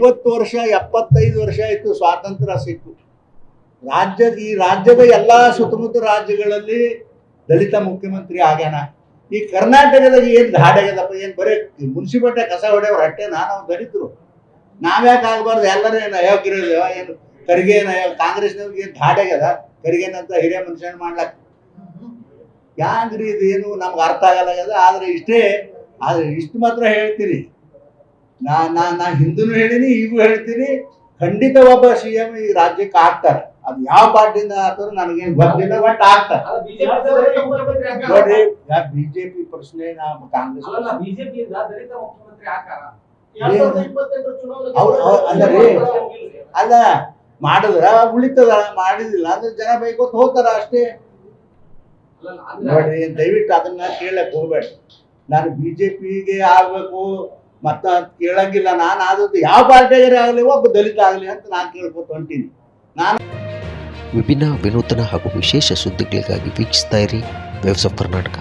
ಐವತ್ತು ವರ್ಷ, ಎಪ್ಪತ್ತೈದು ವರ್ಷ ಆಯ್ತು ಸ್ವಾತಂತ್ರ್ಯ ಸಿಕ್ಕು. ರಾಜ್ಯ ಈ ರಾಜ್ಯದ ಎಲ್ಲಾ ಸುತ್ತಮುತ್ತ ರಾಜ್ಯಗಳಲ್ಲಿ ದಲಿತ ಮುಖ್ಯಮಂತ್ರಿ ಆಗ್ಯಾನ. ಈ ಕರ್ನಾಟಕದಾಗ ಏನ್ ಧಾಡೆಗದಪ್ಪ ಏನ್ ಬರೀ ಮುನ್ಸಿಪಾಲ್ಟಿ ಕಸ ಹೊಡೆಯವ್ರ ಅಟ್ಟೆ ನಾನು ದಲಿತರು. ನಾವ್ಯಾಕೆ ಆಗ್ಬಾರ್ದು, ಎಲ್ಲರೂ ಏನು ಅಯೋಗ್ಯರು ಏನು ಕರಿಗೇನ ಕಾಂಗ್ರೆಸ್ನವ್ರಿಗೆ ಏನ್ ಧಾಡೆಗದ ಕರಿಗೇನಂತ ಹಿರಿಯ ಮನುಷ್ಯನ ಮಾಡ್ಲಕ್. ಯಾಂಗ್ರಿ ಇದೇನು ನಮ್ಗೆ ಅರ್ಥ ಆಗಲ್ಲ ಆದ್ರೆ ಇಷ್ಟೇ, ಆದ್ರೆ ಇಷ್ಟು ಮಾತ್ರ ಹೇಳ್ತೀನಿ ನಾ ನಾ ನಾ ಹಿಂದೂ ಹೇಳಿನಿ ಈಗೂ ಹೇಳ್ತೀನಿ. ಖಂಡಿತ ಒಬ್ಬ ಸಿ ಎಂ ಈ ರಾಜ್ಯಕ್ಕೆ ಆಗ್ತಾರೆ. ಅದು ಯಾವ ಪಾರ್ಟಿಯಿಂದ ಆಗ್ತಾರೋ ನನಗೇನು ಗೊತ್ತಿಲ್ಲ ಬಟ್ ಆಗ್ತಾರೆ. ನೋಡ್ರಿ ಬಿಜೆಪಿ ಪ್ರಶ್ನೆ ನಾವು ಕಾಂಗ್ರೆಸ್ ಅಂದ್ರೆ ಅಲ್ಲ ಮಾಡಿದ್ರ ಉಳಿತದ ಮಾಡಿದಿಲ್ಲ ಅಂದ್ರೆ ಜನ ಬೈಕೊತ್ ಹೋಗ್ತಾರ ಅಷ್ಟೇ. ನೋಡ್ರಿ ದಯವಿಟ್ಟು ಅದನ್ನ ಕೇಳಕ್ ಹೋಗ್ಬೇಡ. ನಾನು ಬಿಜೆಪಿಗೆ ಆಗ್ಬೇಕು ಮತ್ತ ಕೇಳಂಗಿಲ್ಲ, ನಾನು ಆದದ್ದು ಯಾವ ಪಾರ್ಟಿಗಾರೆ ಆಗಲಿ, ಒಬ್ಬ ದಲಿತ ಆಗಲಿ ಅಂತ ನಾನು ಕೇಳ್ಕೊತ ಹೊಂಟೀನಿ. ವಿಭಿನ್ನ ವಿನೂತನ ಹಾಗೂ ವಿಶೇಷ ಸುದ್ದಿಗಳಿಗಾಗಿ ವೀಕ್ಷಿಸ್ತಾ ಇರಿ ವೇವ್ಸ್ ಕರ್ನಾಟಕ